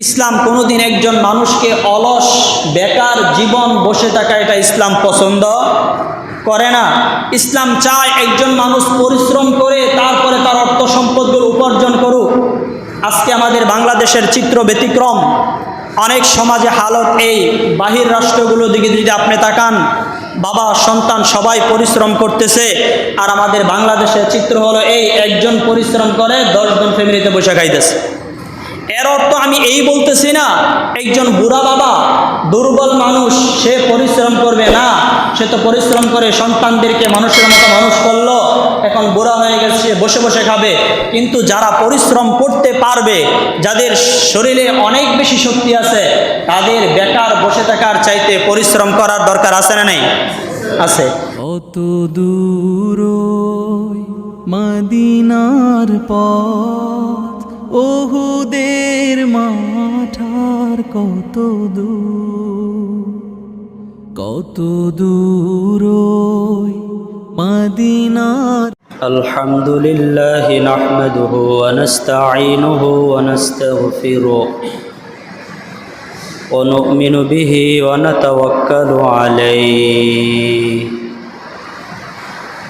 ইসলাম কোনোদিন একজন মানুষকে অলস, বেকার জীবন বসে থাকা এটা ইসলাম পছন্দ করে না। ইসলাম চায় একজন মানুষ পরিশ্রম করে তারপরে তার অর্থ সম্পদগুলো উপার্জন করুক। আজকে আমাদের বাংলাদেশের চিত্র ব্যতিক্রম। অনেক সমাজে হালত এই, বাহির রাষ্ট্রগুলো দিকে যদি আপনি তাকান, বাবা, সন্তান সবাই পরিশ্রম করতেছে। আর আমাদের বাংলাদেশের চিত্র হলো এই, একজন পরিশ্রম করে দশজন ফ্যামিলিতে বসে খাইতেছে। এর অর্থ আমি এই বলতেছি না, একজন বুড়া বাবা, দুর্বল মানুষ, সে পরিশ্রম করবে না। সে তো পরিশ্রম করে সন্তানদেরকে মানুষের মতো মানুষ করল, এখন বুড়া হয়ে গেছে বসে বসে খাবে। কিন্তু যারা পরিশ্রম করতে পারবে, যাদের শরীরে অনেক বেশি শক্তি আছে, তাদের বেকার বসে থাকার চাইতে পরিশ্রম করার দরকার আছে না নেই? আছে। অত দূর মদিনার পথ ওহুদের মাঠার কত দূর কত দূর ওই মদিনার الحمد لله نحمده ونستعينه ونستغفره ونؤمن به ونتوكل عليه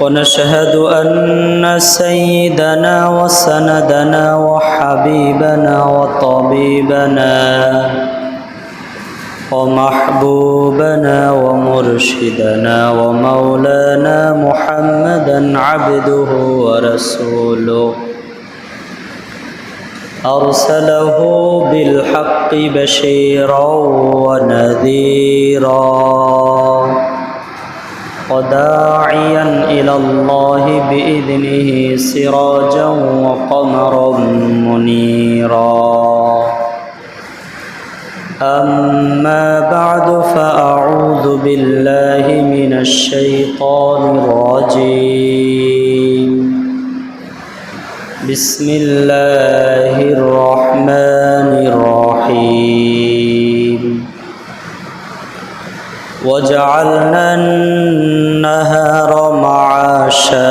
ونشهد أن سيدنا وسندنا وحبيبنا وطبيبنا ومحبوبنا ومرشدنا ومولانا محمدا عبده ورسوله. أرسله بالحق بشيرا ونذيرا. وداعيا إلى الله بإذنه سراجا وقمرا منيرا. أما بعد فأعوذ بالله من الشيطان الرجيم. بسم الله الرحمن الرحيم. وجعلنا النهار معاشا.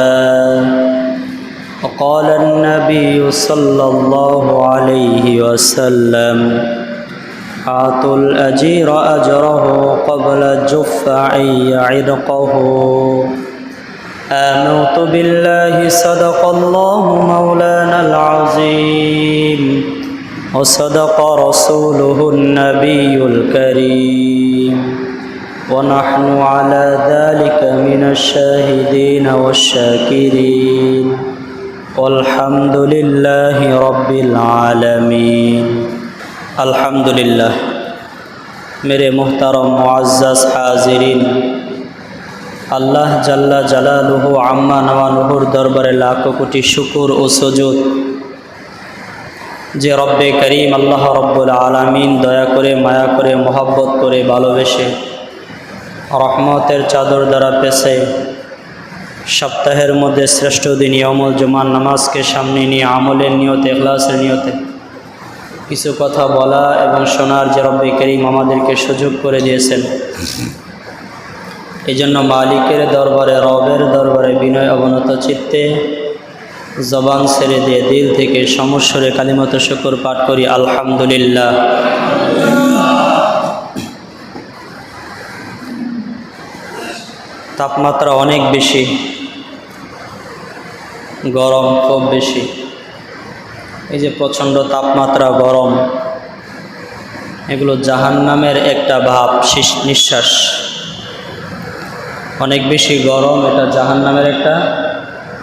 وقال النبي صلى الله عليه وسلم أعطوا الأجير أجره قبل الجف أن يعرقه آمنت بالله صدق الله مولانا العظيم وصدق رسوله النبي الكريم. ونحن على ذلك من الشاهدين والشاكرين والحمد لله رب العالمين আলহামদুলিল্লাহ মেরে মোহতারম মুআজ্জাজ হাজিরিন আল্লাহ জাল্লা জালালুহু আম্মা নওয়ানুহুর দরবারে লাখো কোটি শুকুর ও সজুদ যে রব্বে করিম আল্লাহ রব্বুল আলামিন দয়া করে মায়া করে মোহাব্বত করে ভালোবেসে রহমতের চাদর দ্বারা পেছে। সপ্তাহের মধ্যে শ্রেষ্ঠ দিন অমল জুমার নামাজকে সামনে নিয়ে, আমলের নিয়তে, এখলাসের নিয়তে। কিছু কথা বলা এবং শোনার যে রব্বে করিম আমাদেরকে সুযোগ করে দিয়েছেন। এই জন্য মালিকের দরবারে, রবের দরবারে বিনয় অবনত চিত্তে জবান ছেড়ে দিয়ে দিল থেকে সমস্যরে কালিমত শুকর পাঠ করি, আলহামদুলিল্লাহ। তাপমাত্রা অনেক বেশি, গরম খুব বেশি। এই যে প্রচণ্ড তাপমাত্রা, গরম, এগুলো জাহান্নামের একটা ভাব শিস- নিঃশ্বাস। অনেক বেশি গরম, এটা জাহান্নামের একটা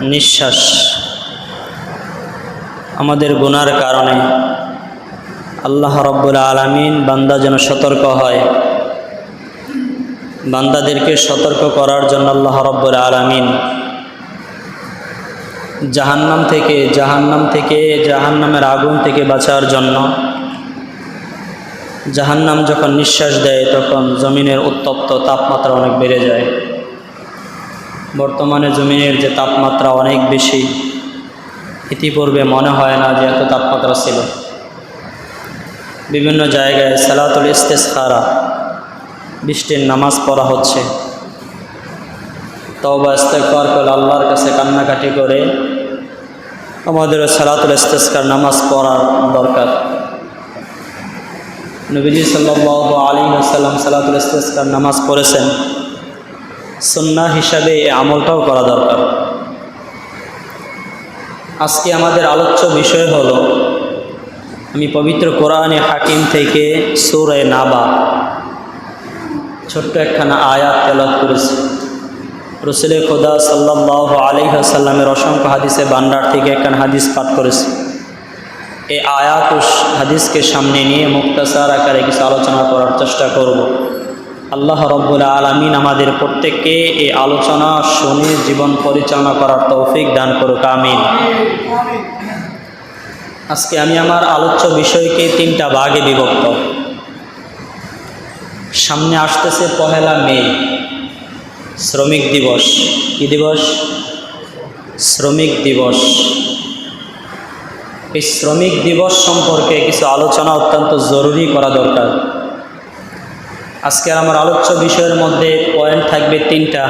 নিঃশ্বাস। আমাদের গুনার কারণে আল্লাহ রব্বুল আলমিন বান্দা যেন সতর্ক হয়। বান্দাদেরকে সতর্ক করার জন্য আল্লাহ রব্বুল আলমিন জাহান্নাম থেকে জাহান্নাম থেকে, জাহান্নামের আগুন থেকে বাঁচার জন্য জাহান্নাম যখন নিঃশ্বাস দেয়, তখন জমিনের উত্তপ্ত তাপমাত্রা অনেক বেড়ে যায়। বর্তমানে জমিনের যে তাপমাত্রা অনেক বেশি, ইতিপূর্বে মনে হয় না যে এত তাপমাত্রা ছিল। বিভিন্ন জায়গায় সালাতুল ইস্তেসখারা বৃষ্টির নামাজ পড়া হচ্ছে। তওবা ইস্তেকবার করে আল্লাহর কাছে কান্নাকাটি করে আমাদের সালাতুল ইস্তেসকার নামাজ পড়ার দরকার। নবীজি সাল্লাহ আলী আসাল্লাম সালাতুল ইস্তেসকার নামাজ পড়েছেন। সন্না হিসাবে এই আমলটাও করা দরকার। আজকে আমাদের আলোচ্য বিষয় হলো, আমি পবিত্র কোরআনে হাকিম থেকে সুরে নাবা ছোট্ট একখানা আয়াত তেলাত করেছি। রসুলের খোদা সাল্লাহ আলী আসাল্লামের অসংখ্য হাদিসে বান্ডার থেকে একখানা হাদিস পাঠ করেছি। এই আয়াত ও হাদিসকে সামনে নিয়ে মুক্তাসার আকারে কিছু আলোচনা করার চেষ্টা করব। আল্লাহ রব্বুল আলমিন আমাদের প্রত্যেককে এই আলোচনা শুনে জীবন পরিচালনা করার তৌফিক দান করুক, আমিন। আজকে আমি আমার আলোচ্য বিষয়কে তিনটা ভাগে বিভক্ত। সামনে আসতেছে পহেলা মে, শ্রমিক দিবস। কি দিবস? শ্রমিক দিবস। এই শ্রমিক দিবস সম্পর্কে কিছু আলোচনা অত্যন্ত জরুরি করা দরকার। আজকের আমার আলোচ্য বিষয়ের মধ্যে পয়েন্ট থাকবে তিনটা।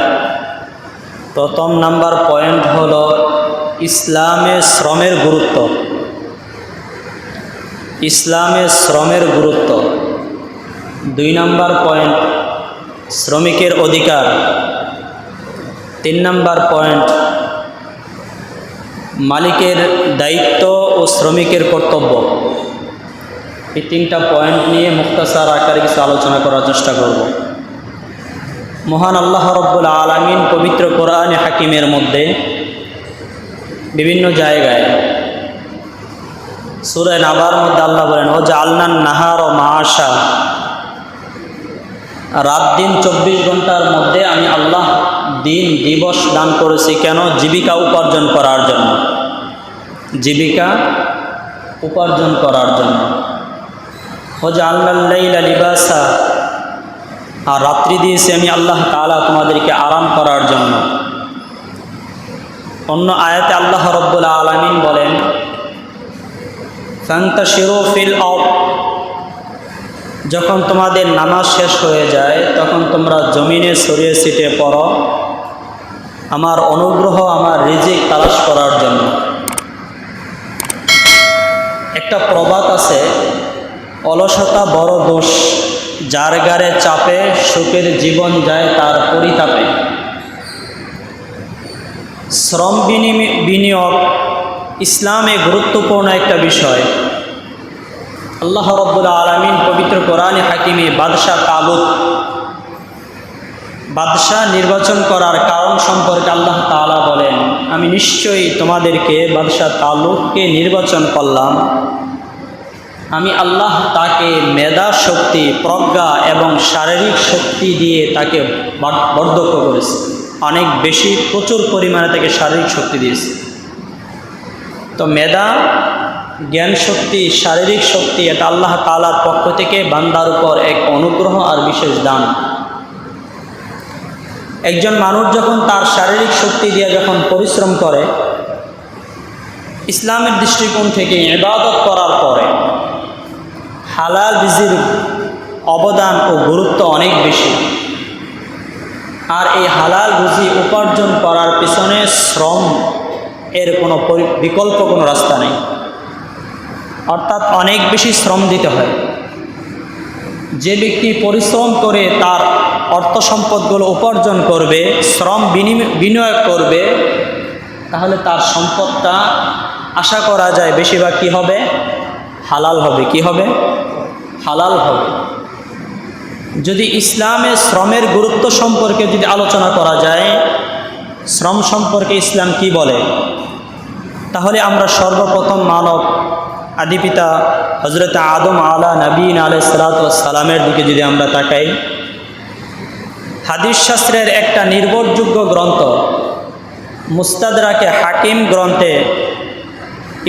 প্রথম নাম্বার পয়েন্ট হলো ইসলামে শ্রমের গুরুত্ব। ইসলামে শ্রমের গুরুত্ব। দুই নাম্বার পয়েন্ট, শ্রমিকের অধিকার। তিন নাম্বার পয়েন্ট, মালিকের দায়িত্ব ও শ্রমিকের কর্তব্য। এই তিনটা পয়েন্ট নিয়ে মুক্তাসার আকারে কিছু আলোচনা করার চেষ্টা করব। মহান আল্লাহ রব্বুল আলমিন পবিত্র কোরআন হাকিমের মধ্যে বিভিন্ন জায়গায় সুরে নাবার মধ্যে আল্লাহ বলেন ও আল্লাহ নাহার ও মাহাশা রাত দিন চব্বিশ ঘণ্টার মধ্যে আমি আল্লাহ দিন, দিবস দান করেছি কেন? জীবিকা উপার্জন করার জন্য। জীবিকা উপার্জন করার জন্য। হজ আল্লাহ আর রাত্রি দিয়েছি আমি আল্লাহ তালা তোমাদেরকে আরাম করার জন্য। অন্য আয়াতে আল্লাহ রব্বুল আলমিন বলেন অফ যখন তোমাদের নামাজ শেষ হয়ে যায়, তখন তোমরা জমিনে ছড়িয়ে ছিটে পড়ো। আমার অনুগ্রহ, আমার রিজিক তালাশ করার জন্য। একটা প্রবাদ আছে, অলসতা বড় দোষ, যার গারে চাপে সুখের জীবন যায়, তার পরিতাপে। শ্রম বিনিয়োগ, ইসলামে গুরুত্বপূর্ণ একটা বিষয়। আল্লাহ রব্বুল আলমিন পবিত্র কোরআনে হাকিমে বাদশাহ তালুক বাদশাহ নির্বাচন করার কারণ সম্পর্কে আল্লাহ তাআলা বলেন, আমি নিশ্চয়ই তোমাদেরকে বাদশাহ তালুককে নির্বাচন করলাম। আমি আল্লাহ তাকে মেধা, শক্তি, প্রজ্ঞা এবং শারীরিক শক্তি দিয়ে তাকে বার- বর্ধক্য করেছে। অনেক বেশি প্রচুর পরিমাণে তাকে শারীরিক শক্তি দিয়েছে। তো মেধা জ্ঞান শক্তি শারীরিক শক্তি এটা আল্লাহ তালার পক্ষ থেকে বান্দার উপর এক অনুগ্রহ আর বিশেষ দান। একজন মানুষ যখন তার শারীরিক শক্তি দিয়ে যখন পরিশ্রম করে, ইসলামের দৃষ্টিকোণ থেকে ইবাদত করার পরে হালাল রিজির অবদান ও গুরুত্ব অনেক বেশি। আর এই হালাল রুজি উপার্জন করার পিছনে শ্রম এর কোনো বিকল্প কোনো রাস্তা নেই। অর্থাৎ অনেক বেশি শ্রম দিতে হয়। যে ব্যক্তি পরিশ্রম করে তার অর্থ সম্পদগুলো উপার্জন করবে, শ্রম বিনিয়োগ করবে, তাহলে তার সম্পদটা আশা করা যায় বেশিরভাগ কী হবে? হালাল হবে। কি হবে? হালাল হবে। যদি ইসলামে শ্রমের গুরুত্ব সম্পর্কে যদি আলোচনা করা যায়, শ্রম সম্পর্কে ইসলাম কি বলে? তাহলে আমরা সর্বপ্রথম মানব আদিপিতা হজরত আদম আলা নবীন আলাই সালামের দিকে যদি আমরা তাকাই, হাদিস শাস্ত্রের একটা নির্ভরযোগ্য গ্রন্থ মুস্তাদরাকে হাকিম গ্রন্থে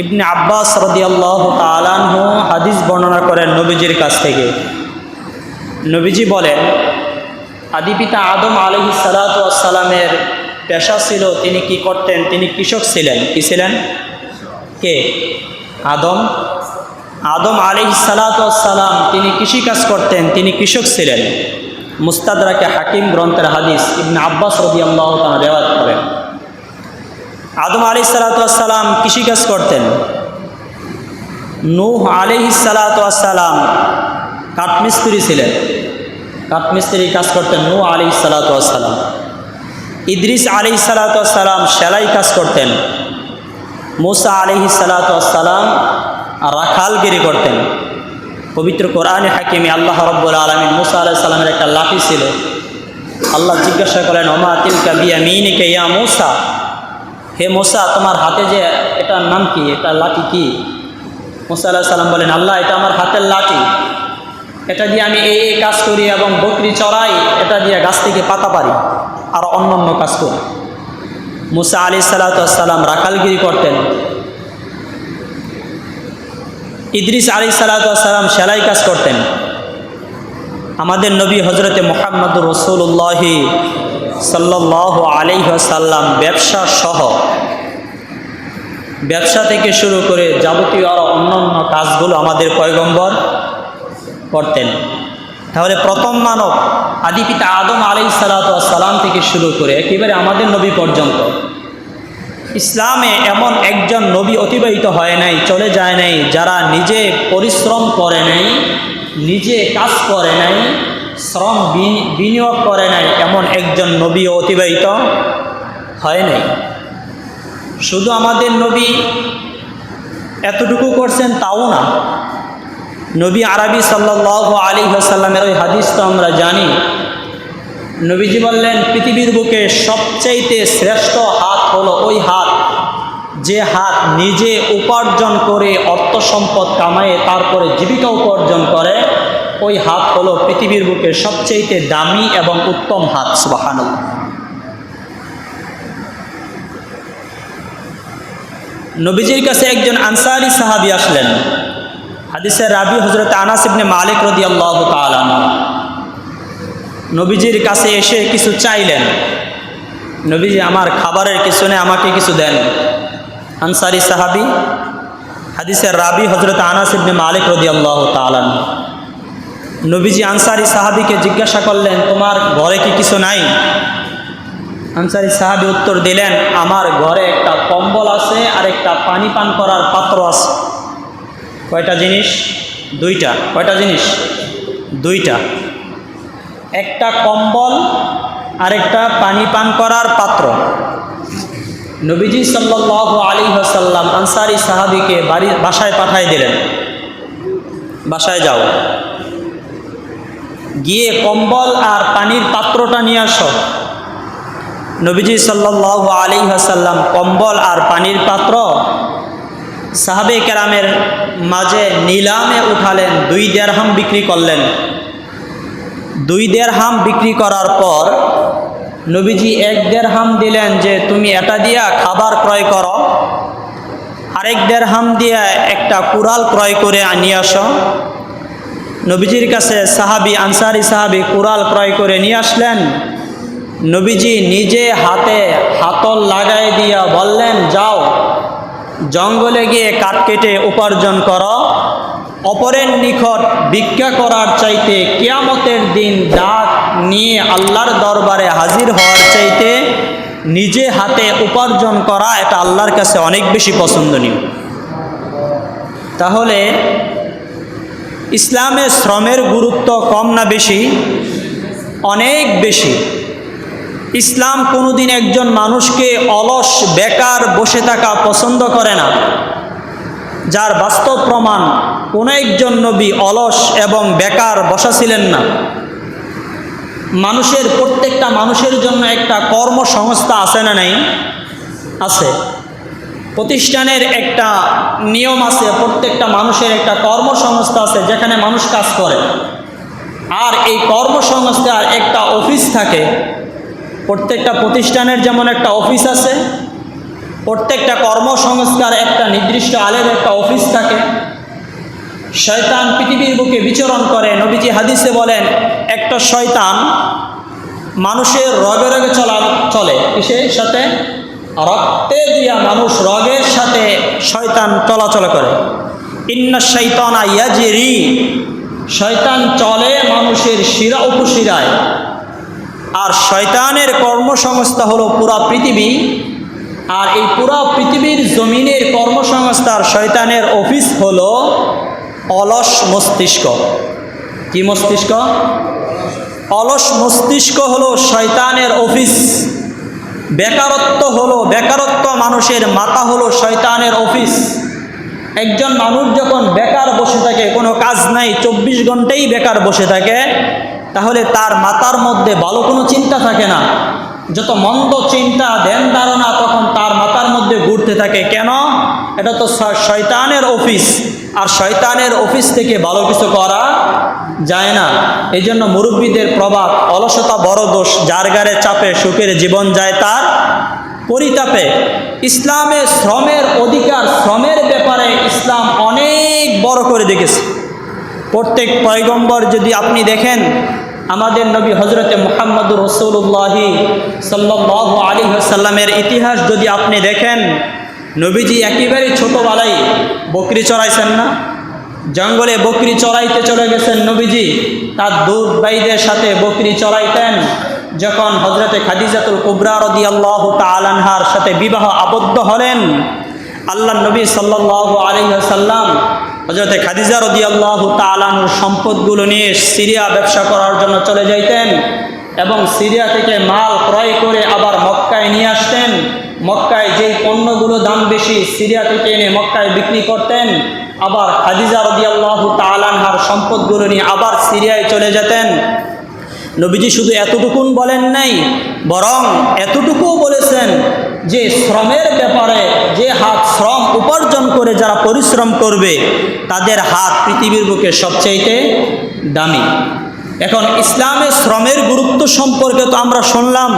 ইবনে আব্বাস রদিয়াল্লাহ তালানহু হাদিস বর্ণনা করেন নবীজির কাছ থেকে। নবীজি বলেন, আদিপিতা আদম আলহি সালাতামের পেশা ছিল তিনি কি করতেন, তিনি কৃষক ছিলেন। কি ছিলেন? কে? আদম। আদম আলহি সালাতাম তিনি কৃষিকাজ করতেন, তিনি কৃষক ছিলেন। মুস্তাদরাকে হাকিম গ্রন্থের হাদিস ইবনে আব্বাস রবি আল্লাহ তারা রেওয়াজ করেন। আদম আলি সালাতাম কৃষিকাজ করতেন। নূহ আলিহি সালাতাম কাঠমিস্ত্রি ছিলেন। কাঠমিস্ত্রি কাজ করতেন নূহ আলি সালাতাম ইদ্রিস আলি সালাতাম সেলাই কাজ করতেন। মুসা আলিহি সালাতাম রাখালগিরি করতেন। পবিত্র কোরআনে হাকিমে আল্লাহ রব্বুল আলমিন মুসা আলাহ সাল্লামের একটা লাঠি ছিল। আল্লাহ জিজ্ঞাসা করেন ওমা তিলকা বিয়া মিনিকে ইয়া মুসা? হে মোসা, তোমার হাতে যে এটার নাম কি? এটা লাঠি কি? মোসা আল্লাহ সাল্লাম বলেন, আল্লাহ, এটা আমার হাতের লাঠি। এটা দিয়ে আমি এই এই কাজ করি এবং বকরি চড়াই, এটা দিয়ে গাছ থেকে পাতা পারি আর অন্য অন্য কাজ করি। মুসা আলি সাল্লাতাম রাখালগিরি করতেন। ইদ্রিস আলি সাল্লাতাম সেলাই কাজ করতেন। আমাদের নবী হজরতে মোহাম্মদ রসুল্লাহি সাল্লাহ আলিহাসাল্লাম ব্যবসা সহ ব্যবসা থেকে শুরু করে যাবতীয় আরও অন্য অন্য কাজগুলো আমাদের পয়গম্বর করতেন। তাহলে প্রথম মানব আদিপিতা আদম আলি সালাতাম থেকে শুরু করে একেবারে আমাদের নবী পর্যন্ত। ইসলামে এমন একজন নবী অতিবাহিত হয় নাই, চলে যায় নাই, যারা নিজে পরিশ্রম করে নাই, নিজে কাজ করে নাই, শ্রম বিনিয়োগ করে নাই, এমন একজন নবী অতিবাহিত হয় নাই। শুধু আমাদের নবী এতটুকু করছেন তাও না। নবী আরবি সাল্লাহ আলী হাসাল্লামের ওই হাদিস তো আমরা জানি। নবীজি বললেন, পৃথিবীর বুকে সবচাইতে শ্রেষ্ঠ হাত হলো ওই হাত। যে হাত নিজে উপার্জন করে অর্থ সম্পদ কামায় তারপরে জীবিকা উপার্জন করে, ওই হাত হলো পৃথিবীর বুকে সবচাইতে দামি এবং উত্তম হাত। সুবাহান নবীজির কাছে একজন আনসারি সাহাবি আসলেন। হাদিসের রাবি হজরত আনাস ইবনে মালিক রদি আল্লাহ তালান নবীজির কাছে এসে কিছু চাইলেন। নবীজি, আমার খাবারের কিছু নেই, আমাকে কিছু দেন। আনসারি সাহাবি হাদিসের রাবি হজরত আনাস ইবনে মালিক রদি আল্লাহ তালান নবীজি আনসারি সাহাবিকে জিজ্ঞাসা করলেন, তোমার ঘরে কি কিছু নাই? আনসারি সাহাবি উত্তর দিলেন, আমার ঘরে একটা কম্বল আছে আর একটা পানি পান করার পাত্র আছে। কয়টা জিনিস? দুইটা। কয়টা জিনিস? দুইটা। একটা কম্বল, আরেকটা পানি পান করার পাত্র। নবীজি সাল্লাহ আলী হাসাল্লাম আনসারি সাহাবিকে বাড়ি, বাসায় পাঠাই দিলেন। বাসায় যাও। গিয়ে কম্বল আর পানির পাত্রটা নিয়ে আসো। নবীজি সাল্লাহ আলী হাসাল্লাম কম্বল আর পানির পাত্র সাহাবে কেরামের মাঝে নিলামে উঠালেন, দুই দেড়হাম বিক্রি করলেন। দুই দেড়হাম বিক্রি করার পর নবীজি এক দেড়হাম দিলেন যে, তুমি এটা দিয়া খাবার ক্রয় করো। আরেক দেড়হাম দিয়া একটা কুড়াল ক্রয় করে নিয়ে আসো। নবীজির কাছে সাহাবি, আনসারি সাহাবি কুড়াল ক্রয় করে নিয়ে আসলেন। নবীজি নিজে হাতে হাতল লাগাই দিয়া বললেন, যাও জঙ্গলে গিয়ে কাঠ কেটে উপার্জন করো। অপরের নিকট ভিক্ষা করার চাইতে কেয়ামতের দিন ডাক নিয়ে আল্লাহর দরবারে হাজির হওয়ার চাইতে নিজে হাতে উপার্জন করা এটা আল্লাহর কাছে অনেক বেশি পছন্দনীয়। তাহলে ইসলামে শ্রমের গুরুত্ব কম না বেশি? অনেক বেশি। ইসলাম কোনোদিন একজন মানুষকে অলস, বেকার, বসে থাকা পছন্দ করে না। যার বাস্তব প্রমাণ, কোনো একজন নবী অলস এবং বেকার বসা ছিলেন না। মানুষের, প্রত্যেকটা মানুষের জন্য একটা কর্মসংস্থা আছে না নাই? আছে। প্রতিষ্ঠানের একটা নিয়ম আছে, প্রত্যেকটা মানুষের একটা কর্মসংস্থা আছে, যেখানে মানুষ কাজ করে। আর এই কর্মসংস্থার একটা অফিস থাকে প্রত্যেকটা প্রতিষ্ঠানের যেমন একটা অফিস আছে, প্রত্যেকটা কর্মসংস্কার একটা নির্দিষ্ট আলের একটা অফিস থাকে। শয়তান পৃথিবীর বুকে বিচরণ করে, নবীজি হাদিসে বলেন, একটা শয়তান মানুষের রগে রগে চলা, চলে। কিসের সাথে? রক্তে দিয়া মানুষ রগের সাথে শয়তান চলাচল করে। ইন্না শৈতানা ইয়াজেরি। শয়তান চলে মানুষের শিরা উপশিরায়। আর শয়তানের কর্মসংস্থা হলো পুরা পৃথিবী। আর এই পুরা পৃথিবীর জমিনের কর্মসংস্থার শয়তানের অফিস হলো অলস মস্তিষ্ক। কি মস্তিষ্ক? অলস মস্তিষ্ক হলো শয়তানের অফিস। বেকারত্ব হলো, বেকারত্ব মানুষের মাথা হলো শয়তানের অফিস। একজন মানুষ যখন বেকার বসে থাকে, কোনো কাজ নাই, চব্বিশ ঘন্টাই বেকার বসে থাকে তাহলে তার মাতার মধ্যে ভালো কোনো চিন্তা থাকে না। যত মন্দ চিন্তা দেন ধারণা তখন তার মাথার মধ্যে ঘুরতে থাকে। কেন? এটা তো শয়তানের অফিস। আর শয়তানের অফিস থেকে ভালো কিছু করা যায় না। এই জন্য মুরব্বীদের প্রভাব, অলসতা বড় দোষ। যার গারে চাপে, সুখের জীবন যায় তার পরিতাপে। ইসলামে শ্রমের অধিকার, শ্রমের ব্যাপারে ইসলাম অনেক বড় করে দেখেছে। প্রত্যেক পয়গম্বর যদি আপনি দেখেন আমাদের নবী হজরতে মোহাম্মদুর রসৌল্লাহি সাল্লাহ আলী সাল্লামের ইতিহাস যদি আপনি দেখেন, নবীজি একেবারে ছোটোবেলায় বকরি চড়াইছেন না। জঙ্গলে বকরি চড়াইতে চলে গেছেন নবীজি, তার দুধ বাইদের সাথে বকরি চড়াইতেন, যখন হজরতে খাদিজাতুল কুবরা রদি আল্লাহ তালানহার সাথে বিবাহ আবদ্ধ হলেন। আল্লাহ নবী সাল্লাহ আলহাসাল্লাম হজরতে খাদিজা রদি আল্লাহ তালানুর সম্পদগুলো নিয়ে সিরিয়া ব্যবসা করার জন্য চলে যাইতেন এবং সিরিয়া থেকে মাল ক্রয় করে আবার মক্কায় নিয়ে আসতেন। মক্কায় যেই পণ্যগুলো দাম বেশি, সিরিয়া থেকে এনে মক্কায় বিক্রি করতেন। আবার খাদিজা রদি আল্লাহ তালানহার সম্পদগুলো নিয়ে আবার সিরিয়ায় চলে যেতেন। নবীজি শুধু এতটুকুন বলেন নাই, বরং এতটুকুও বলেছেন যে শ্রমের ব্যাপারে যে হাত শ্রম উপার্জন করে যারা পরিশ্রম করবে, তাদের হাত পৃথিবীর বুকে সবচাইতে দামি। এখন ইসলামের শ্রমের গুরুত্ব সম্পর্কে তো আমরা শুনলাম।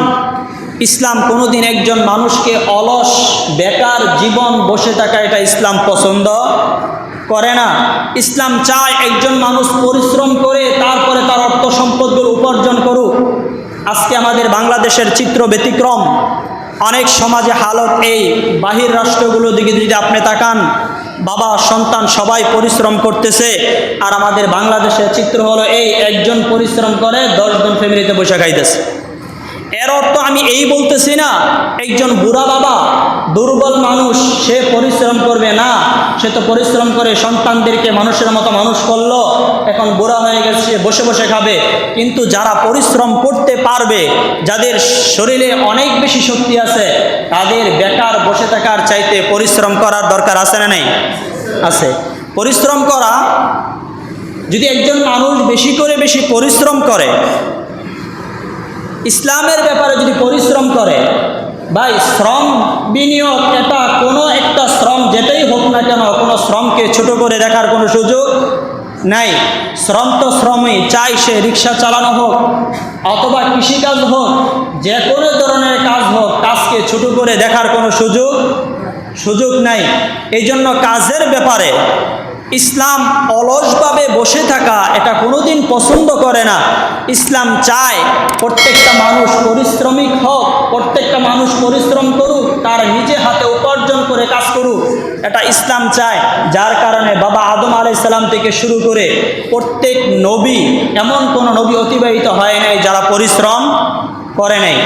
ইসলাম কোনোদিন একজন মানুষকে অলস, বেকার জীবন বসে থাকা এটা ইসলাম পছন্দ করে না। ইসলাম চায় একজন মানুষ পরিশ্রম করে, তারপরে তার অর্থ সম্পদগুলো উপার্জন করুক। আজকে আমাদের বাংলাদেশের চিত্র ব্যতিক্রম। অনেক সমাজে হালত এই বাহির রাষ্ট্রগুলোর দিকে যদি আপনি তাকান, বাবা, সন্তান সবাই পরিশ্রম করতেছে। আর আমাদের বাংলাদেশের চিত্র হলো এই, একজন পরিশ্রম করে দশজন ফ্যামিলিতে বসে খাইতেছে। এর অর্থ আমি এই বলতেছি না, একজন বুড়া বাবা, দুর্বল মানুষ, সে পরিশ্রম করবে না, সে তো পরিশ্রম করে সন্তানদেরকে মানুষের মতো মানুষ করল, এখন বুড়া হয়ে গেছে বসে বসে খাবে। কিন্তু যারা পরিশ্রম করতে পারবে, যাদের শরীরে অনেক বেশি শক্তি আছে, তাদের বেকার বসে থাকার চাইতে পরিশ্রম করার দরকার আছে না নেই? আছে। পরিশ্রম করা, যদি একজন মানুষ বেশি করে বেশি পরিশ্রম করে ইসলামের ব্যাপারে যদি পরিশ্রম করে, ভাই, শ্রম বিনিয়োগ এটা কোনো একটা শ্রম যেটাই হোক না কেন, কোনো শ্রমকে ছোট করে দেখার কোনো সুযোগ নাই। শ্রম তো শ্রমই, চাই সে রিক্সা চালানো হোক অথবা কৃষিকাজ হোক, যে কোনো ধরনের কাজ হোক, কাজকে ছোট করে দেখার কোনো সুযোগ সুযোগ নাই। এই জন্য কাজের ব্যাপারে ইসলাম অলসভাবে বসে থাকা এটা কোনোদিন পছন্দ করে না। ইসলাম চায় প্রত্যেকটা মানুষ পরিশ্রমিক হোক, প্রত্যেকটা মানুষ পরিশ্রম করুক, তার নিজে হাতে উপার্জন করে কাজ করুক। এটা ইসলাম চায়, যার কারণে বাবা আদম আলাইসাল্লাম থেকে শুরু করে প্রত্যেক নবী, এমন কোনো নবী অতিবাহিত হয় নাই যারা পরিশ্রম করে নাই।